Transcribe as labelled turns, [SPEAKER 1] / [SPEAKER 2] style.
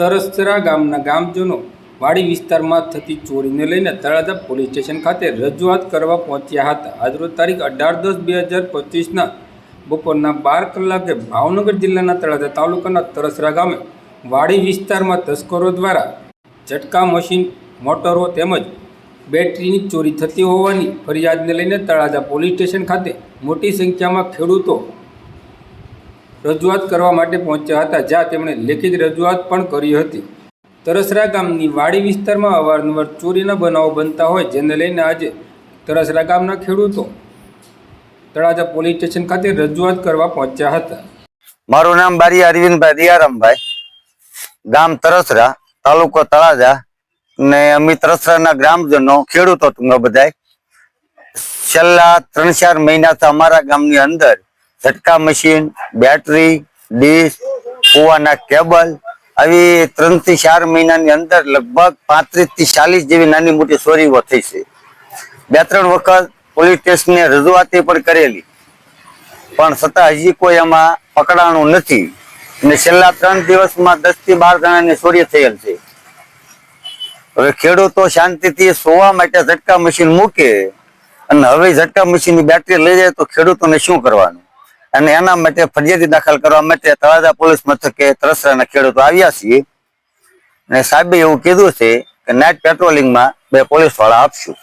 [SPEAKER 1] તરસરા ગામના ગામજનો વાડી વિસ્તારમાં થતી ચોરીને લઈને તળાજા પોલીસ સ્ટેશન ખાતે રજૂઆત કરવા પહોંચ્યા હતા. આજરોજ તારીખ અઢાર દસ બે હજાર પચીસના બપોરના બાર કલાકે ભાવનગર જિલ્લાના તળાજા તાલુકાના તરસરા ગામે વાડી વિસ્તારમાં તસ્કરો દ્વારા ઝટકા મશીન, મોટરો તેમજ બેટરીની ચોરી થતી હોવાની ફરિયાદને લઈને તળાજા પોલીસ સ્ટેશન ખાતે મોટી સંખ્યામાં ખેડૂતો રજૂઆત કરવા માટે પહોંચ્યા હતા, જ્યાં તેમણે લેખિત રજૂઆત પણ કરી હતી. તરસરા ગામની વાડી વિસ્તારમાં અવારનવાર ચોરીના બનાવો બનતા હોય, જેને લઈને આજે તરસરા ગામના ખેડૂતો તળાજા પોલીસ સ્ટેશન ખાતે રજૂઆત કરવા પહોંચ્યા હતા.
[SPEAKER 2] મારું નામ બારી અરવિંદભાઈ દિયારામભાઈ. ગામ તરસરા, તાલુકો તળાજા, ને અમે તરસરાના ગ્રામજનો, ખેડૂતો તમે બધાય. છેલ્લા ત્રણ ચાર મહિનાથી અમારા ગામની અંદર ઝટકા મશીન, બેટરી ડીશ કુવાના કેબલ. આવી ત્રણથી ચાર મહિનાની અંદર લગભગ પાંત્રીસથી ચાલીસ જેવી નાની મોટી ચોરીઓ થઈ છે. બે ત્રણ વખત પોલીસ સ્ટેશને રજૂઆતી પણ કરેલી. પણ છતાં હજી કોઈ એમાં પકડાણું નથી. અને છેલ્લા ત્રણ દિવસમાં દસથી બાર જણાની ચોરી થયેલ છે. હવે ખેડૂતો શાંતિથી સોવા માટે ઝટકા મશીન મૂકે અને હવે ઝટકા મશીનની બેટરી લઈ જાય તો ખેડૂતોને શું કરવાનું? અને એના માટે ફરિયાદી દાખલ કરવા માટે તળાજા પોલીસ મથકે તરસરાના ખેડૂતો આવ્યા છીએ. અને સાહેબે એવું કીધું છે કે નાઇટ પેટ્રોલિંગમાં બે પોલીસવાળા આપશું.